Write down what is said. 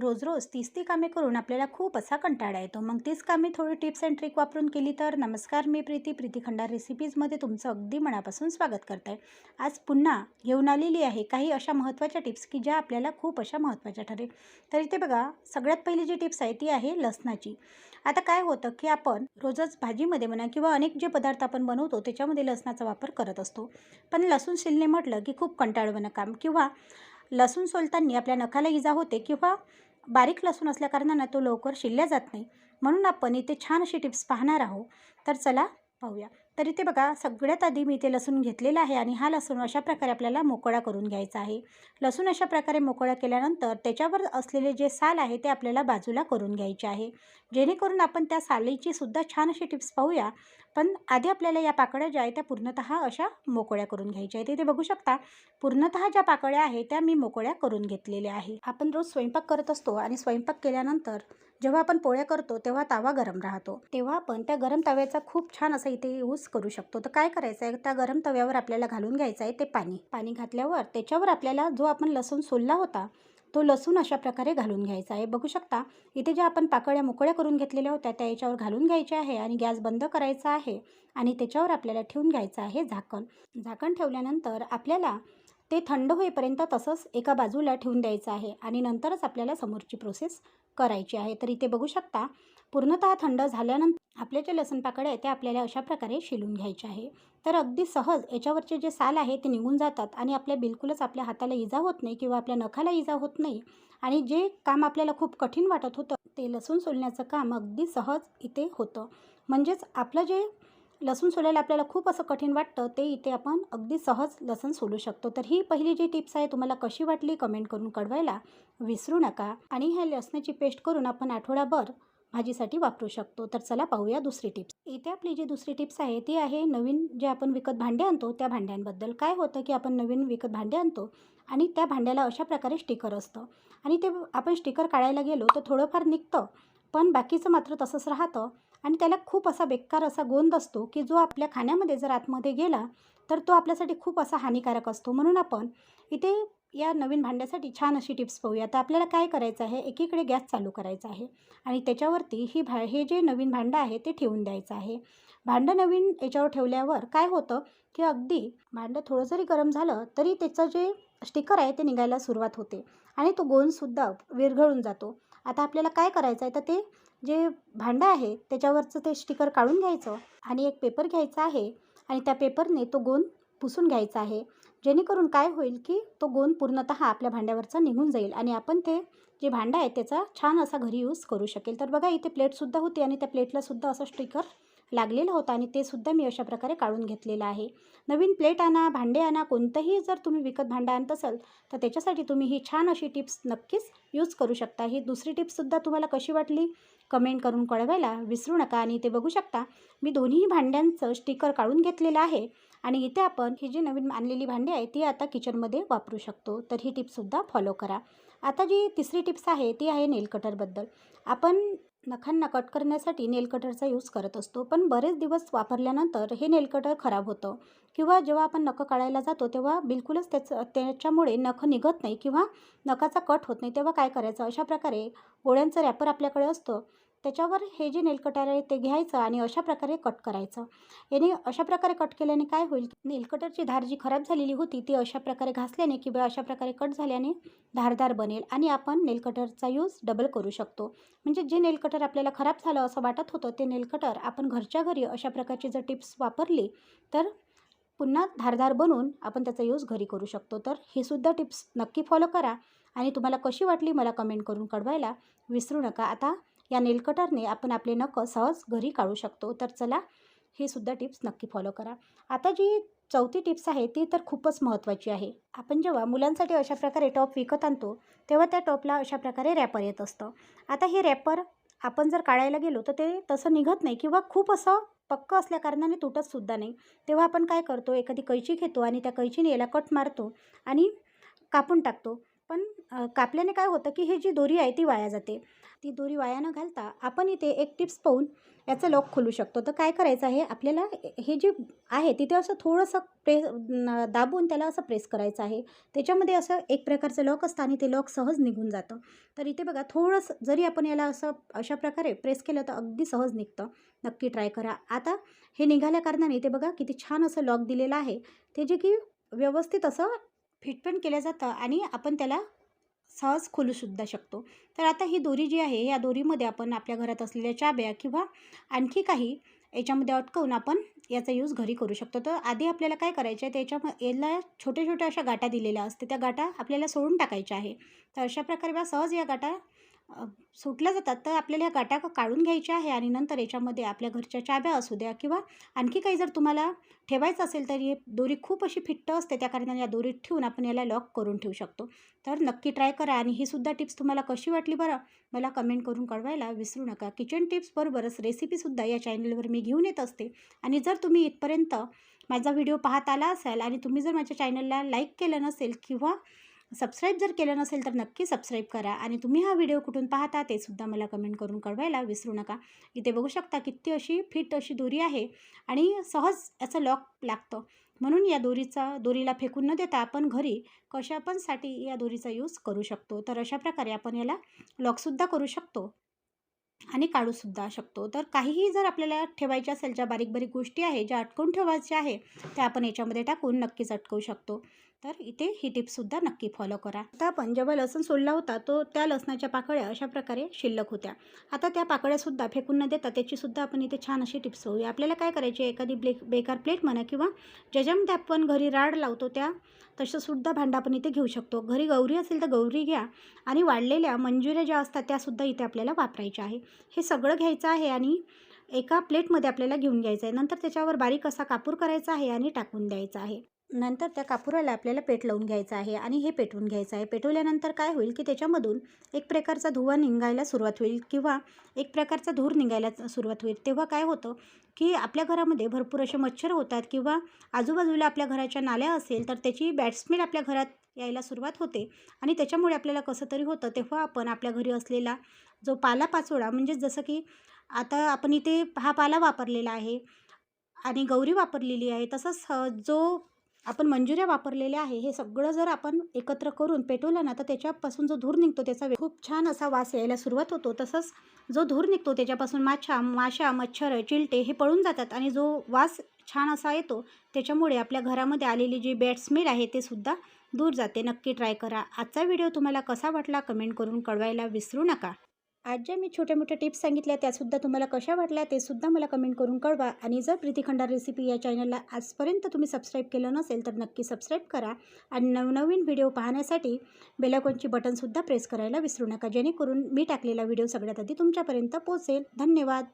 रोज रोज तीच ती कामे करून आपल्याला खूप असा कंटाळा येतो. मग तीच कामे थोडी टिप्स अँड ट्रिक वापरून केली तर नमस्कार मी प्रीती. प्रीती खंडार रेसिपीजमध्ये तुमचं अगदी मनापासून स्वागत करत. आहे आज पुन्हा घेऊन आलेली आहे काही अशा महत्त्वाच्या टिप्स की ज्या आपल्याला खूप अशा महत्त्वाच्या ठरेल. तर इथे बघा सगळ्यात पहिली जी टिप्स आहे ती आहे लसणाची. आता काय होतं की आपण रोजच भाजीमध्ये म्हणा किंवा अनेक जे पदार्थ आपण बनवतो त्याच्यामध्ये लसणाचा वापर करत असतो. पण लसूण शिलणे म्हटलं की खूप कंटाळवाणं काम किंवा लसूण सोलताना आपल्या नखाला इजा होते किंवा बारीक लसूण असल्याकारणानं तो लवकर शिल्ल्या जात नाही. म्हणून आपण इथे छान अशी टिप्स पाहणार आहोत. तर चला पाहूया. तर इथे बघा सगळ्यात आधी मी इथे लसूण घेतलेला आहे आणि हा लसूण अशा प्रकारे आपल्याला मोकळा करून घ्यायचा आहे. लसूण अशा प्रकारे मोकळा केल्यानंतर त्याच्यावर असलेले जे साल आहे ते आपल्याला बाजूला करून घ्यायचे आहे. जेणेकरून आपण त्या सालीची सुद्धा छान अशी टिप्स पाहूया पण आधी आपल्याला या पाकळ्या ज्या आहेत त्या पूर्णतः अशा मोकळ्या करून घ्यायच्या आहेत. इथे बघू शकता पूर्णतः ज्या पाकळ्या आहेत त्या मी मोकळ्या करून घेतलेल्या आहे. आपण रोज स्वयंपाक करत असतो आणि स्वयंपाक केल्यानंतर जेव्हा आपण पोळ्या करतो तेव्हा तावा गरम राहतो. तेव्हा आपण त्या गरम तव्याचा खूप छान असा इथे यूज करू शकतो. तर काय करायचं आहे? त्या गरम तव्यावर आपल्याला घालून घ्यायचं आहे ते पाणी. पाणी घातल्यावर त्याच्यावर आपल्याला जो आपण लसूण सोलला होता तो लसूण अशा प्रकारे घालून घ्यायचा आहे. बघू शकता इथे ज्या आपण पाकळ्या मोकळ्या करून घेतलेल्या होत्या त्या याच्यावर घालून घ्यायच्या आहे आणि गॅस बंद करायचा आहे आणि त्याच्यावर आपल्याला ठेवून घ्यायचं आहे झाकण. झाकण ठेवल्यानंतर आपल्याला ते थंड होईपर्यंत तसंच एका बाजूला ठेवून द्यायचं आहे आणि नंतरच आपल्याला समोरची प्रोसेस करायची आहे. तर इथे बघू शकता पूर्णतः थंड झाल्यानंतर आपले जे लसूण पाकळे आहे ते आपल्याला अशा प्रकारे शिलून घ्यायचे आहे. तर अगदी सहज याच्यावरचे जे साल आहे ते निघून जातात आणि आपल्या बिलकुलच आपल्या हाताला इजा होत नाही किंवा आपल्या नखाला इजा होत नाही. आणि जे काम आपल्याला खूप कठीण वाटत होतं ते लसूण सोलण्याचं काम अगदी सहज इथे होतं. म्हणजेच आपलं जे लसूण सोलायला आपल्याला खूप असं कठीण वाटतं ते इथे आपण अगदी सहज लसूण सोलू शकतो. तर ही पहिली जी टिप्स आहे तुम्हाला कशी वाटली कमेंट करून कळवायला विसरू नका. आणि ह्या लसणाची पेस्ट करून आपण आठवडाभर भाजीसाठी वापरू शकतो. तर चला पाहूया दुसरी टिप्स. इथे आपली जी दुसरी टिप्स आहे ती आहे नवीन जे आपण विकत भांडे आणतो त्या भांड्यांबद्दल. काय होतं की आपण नवीन विकत भांडे आणतो आणि त्या भांड्याला अशा प्रकारे स्टिकर असतं. आणि ते आपण स्टिकर काढायला गेलो तर थोडंफार निघतं. पण बाकीचं मात्र तसंच राहतं. आणि त्याला खूप असा बेकार असा गोंद असतो की जो आपल्या खाण्यामध्ये जर आतमध्ये गेला तर तो आपल्यासाठी खूप असा हानिकारक असतो. म्हणून आपण इथे या नवीन भांड्यासाठी छान अशी टिप्स पाहूया. तर आपल्याला काय करायचं आहे? एकीकडे गॅस चालू करायचा आहे. आणि त्याच्यावरती ही भा हे जे नवीन भांडं आहे ते ठेवून द्यायचं आहे. भांडं नवीन याच्यावर ठेवल्यावर काय होतं की अगदी भांडं थोडं जरी गरम झालं तरी त्याचं जे स्टिकर आहे ते निघायला सुरुवात होते. आणि तो गोंदसुद्धा विरघळून जातो. आता आपल्याला काय करायचं आहे? तर ते जे भांडं आहे त्याच्यावरचं ते स्टिकर काढून घ्यायचं आणि एक पेपर घ्यायचा आहे आणि त्या पेपरने तो गोंद पुसून घ्यायचा आहे. जेणेकरून काय होईल की तो गोंद पूर्णतः आपल्या भांड्यावरचा निघून जाईल आणि आपण ते जे भांडं आहे त्याचा छान असा घरी यूज करू शकेल. तर बघा इथे प्लेटसुद्धा होती आणि त्या प्लेटलासुद्धा असं स्टिकर लागलेला होता आणि ते सुद्धा मी अशा प्रकारे काढून घेतलेलं आहे. नवीन प्लेट आणा भांडे आणा कोणतंही जर तुम्ही विकत भांडं आणत असाल तर त्याच्यासाठी तुम्ही ही छान अशी टिप्स नक्कीच यूज करू शकता. ही दुसरी टिप्ससुद्धा तुम्हाला कशी वाटली? कमेंट करून कळवायला विसरू नका आणि ते बघू शकता मी दोन्ही भांड्यांचं स्टिकर काढून घेतलेलं आहे आणि इथे आपण ही जी नवीन आणलेली भांडी आहे ती आता किचनमध्ये वापरू शकतो. तर ही टिप्ससुद्धा फॉलो करा. आता जी तिसरी टिप्स आहे ती आहे नेल कटरबद्दल आपण नखांना कट करण्यासाठी नेलकटरचा यूज करत असतो. पण बरेच दिवस वापरल्यानंतर हे नेलकटर खराब होतं. किंवा जेव्हा आपण नखं काढायला जातो तेव्हा बिलकुलच त्याचं त्याच्यामुळे नखं निघत नाही किंवा नखाचा कट होत नाही. तेव्हा काय करायचं? अशा प्रकारे गोळ्यांचं रॅपर आपल्याकडे असतं. त्याच्यावर हे जे नेलकटर आहे ते घ्यायचं आणि अशा प्रकारे कट करायचं. याने अशा प्रकारे कट केल्याने काय होईल? नेलकटरची धार जी खराब झालेली होती ती अशा प्रकारे घासल्याने किंवा अशा प्रकारे कट झाल्याने धारदार बनेल आणि आपण नेलकटरचा यूज डबल करू शकतो. म्हणजे जे नेलकटर आपल्याला खराब झालं असं वाटत होतं ते नेलकटर आपण घरच्या घरी अशा प्रकारची जर टिप्स वापरली तर पुन्हा धारदार बनवून आपण त्याचा यूज घरी करू शकतो. तर ही सुद्धा टिप्स नक्की फॉलो करा आणि तुम्हाला कशी वाटली मला कमेंट करून कळवायला विसरू नका. आता या नेलकटरने आपण आपले नखं सहज घरी काढू शकतो. तर चला ही सुद्धा टिप्स नक्की फॉलो करा. आता जी चौथी टिप्स आहे ती तर खूपच महत्त्वाची आहे. आपण जेव्हा मुलांसाठी अशा प्रकारे टॉप विकत आणतो तेव्हा त्या टॉपला अशा प्रकारे रॅपर येत असतं. आता हे रॅपर आपण जर काढायला गेलो तर ते तसं निघत नाही किंवा खूप असं पक्क असल्याकारणाने तुटतसुद्धा नाही. तेव्हा आपण काय करतो एखादी कैची घेतो आणि त्या कैचीने याला कट मारतो आणि कापून टाकतो. पण कापल्याने काय होतं की ही जी दोरी आहे ती वाया जाते. ती दोरी वाया न घालता आपण इथे एक टिप्स पाहून याचं लॉक खोलू शकतो. तर काय करायचं आहे आपल्याला हे जे आहे तिथे असं थोडंसं प्रेस दाबून त्याला असं प्रेस करायचं आहे. त्याच्यामध्ये असं एक प्रकारचं लॉक असतं आणि ते लॉक सहज निघून जातं. तर इथे बघा थोडंसं जरी आपण याला असं अशा प्रकारे प्रेस केलं तर अगदी सहज निघतं. नक्की ट्राय करा. आता हे निघाल्या कारणाने इथे बघा किती छान असं लॉक दिलेलं आहे. ते जे की व्यवस्थित असं फिट पण केलं जातं आणि आपण त्याला सहज खोलूसुद्धा शकतो. तर आता ही दोरी जी आहे या दोरीमध्ये आपण आपल्या घरात असलेल्या चाब्या किंवा आणखी काही याच्यामध्ये अटकवून आपण याचा यूज घरी करू शकतो. तर आधी आपल्याला काय करायचं आहे त्याच्या याला छोट्या छोट्या अशा गाठा दिलेल्या असते त्या गाठा आपल्याला सोडून टाकायच्या आहे. तर अशा प्रकारे बा सहज या गाठा सुटल्या जातात तर आपल्याला ह्या गाठा काढून घ्यायच्या आहे आणि नंतर याच्यामध्ये आपल्या घरच्या चाब्या असू द्या किंवा आणखी काही जर तुम्हाला ठेवायचं असेल तर हे दोरी खूप अशी फिट्ट असते त्या कारणाने या दोरीत ठेवून आपण याला लॉक करून ठेवू शकतो. तर नक्की ट्राय करा आणि ही सुद्धा टिप्स तुम्हाला कशी वाटली बरं मला कमेंट करून कळवायला विसरू नका. किचन टिप्सबरोबरच रेसिपीसुद्धा या चॅनलवर मी घेऊन येत असते. आणि जर तुम्ही इथपर्यंत माझा व्हिडिओ पाहत आला असाल आणि तुम्ही जर माझ्या चॅनलला लाईक केलं नसेल किंवा सबस्क्राईब जर केलं नसेल तर नक्की सबस्क्राईब करा. आणि तुम्ही हा व्हिडिओ कुठून पाहता ते सुद्धा मला कमेंट करून कळवायला विसरू नका. इथे बघू शकता किती अशी फिट अशी दोरी आहे आणि सहज याचं लॉक लागतं. म्हणून या दोरीचा दोरीला फेकून न देता आपण घरी कशा पण साठी या दोरीचा यूज करू शकतो. तर अशा प्रकारे आपण याला लॉकसुद्धा करू शकतो आणि काढूसुद्धा शकतो. तर काहीही जर आपल्याला ठेवायच्या असेल ज्या बारीक बारीक गोष्टी आहे ज्या अटकून ठेवायच्या आहे त्या आपण याच्यामध्ये टाकून नक्कीच अटकवू शकतो. तर इथे ही टिप्ससुद्धा नक्की फॉलो करा. आता आपण जेव्हा लसण सोडला होता तो त्या लसणाच्या पाकळ्या अशा प्रकारे शिल्लक होत्या. आता त्या पाकळ्यासुद्धा फेकून न देता त्याचीसुद्धा आपण इथे छान अशी टिप्स होऊया आपल्याला काय करायची? आहे एखादी ब्लेक बेकार प्लेट म्हणा किंवा ज्याच्यामध्ये आपण घरी राड लावतो त्या तसंसुद्धा भांडं आपण इथे घेऊ शकतो. घरी गौरी असेल तर गौरी घ्या आणि वाढलेल्या मंजुऱ्या ज्या असतात त्यासुद्धा इथे आपल्याला वापरायच्या आहे. हे सगळं घ्यायचं आहे आणि एका प्लेटमध्ये आपल्याला घेऊन घ्यायचं आहे. नंतर त्याच्यावर बारीक असा कापूर करायचा आहे आणि टाकून द्यायचा आहे. नंतर त्या कापुराला आपल्याला पेट लावून घ्यायचं आहे आणि हे पेटवून घ्यायचं आहे. पेटवल्यानंतर काय होईल की त्याच्यामधून एक प्रकारचा धुवा निघायला सुरुवात होईल किंवा एक प्रकारचा धूर निघायला सुरुवात होईल. तेव्हा काय होतं की आपल्या घरामध्ये भरपूर असे मच्छर होतात किंवा आजूबाजूला आपल्या घराच्या नाल्या असेल तर त्याची बॅट्समेल आपल्या घरात यायला सुरुवात होते आणि त्याच्यामुळे आपल्याला कसं तरी होतं. तेव्हा आपण आपल्या घरी असलेला जो पालापाचोळा म्हणजेच म्हणजे जसं की आता आपण इथे हा पाला वापरलेला आहे आणि गौरी वापरलेली आहे तसंच जो आपण मंजुऱ्या वापरलेल्या आहे हे सगळं जर आपण एकत्र करून पेटवलं ना तर त्याच्यापासून जो धूर निघतो त्याचा खूप छान असा वास यायला सुरुवात होतो. तसंच जो धूर निघतो त्याच्यापासून माछा माशा मच्छर चिलटे हे पळून जातात आणि जो वास छान असा येतो त्याच्यामुळे आपल्या घरामध्ये आलेली जी बॅड स्मेल आहे ते सुद्धा दूर जाते. नक्की ट्राय करा. आजचा व्हिडिओ तुम्हाला कसा वाटला कमेंट करून कळवायला विसरू नका. आज ज्या मी छोट्या मोठ्या टिप्स सांगितल्या त्यासुद्धा तुम्हाला कशा वाटल्या ते सुद्धा मला कमेंट करून कळवा. आणि जर प्रीतिखंडार रेसिपी या चॅनलला आजपर्यंत तुम्ही सबस्क्राईब केलं नसेल तर नक्की सबस्क्राईब करा. आणि नवनवीन व्हिडिओ पाहण्यासाठी बेलायकॉनची बटनसुद्धा प्रेस करायला विसरू नका. जेणेकरून मी टाकलेला व्हिडिओ सगळ्यात आधी तुमच्यापर्यंत पोहोचेल. धन्यवाद!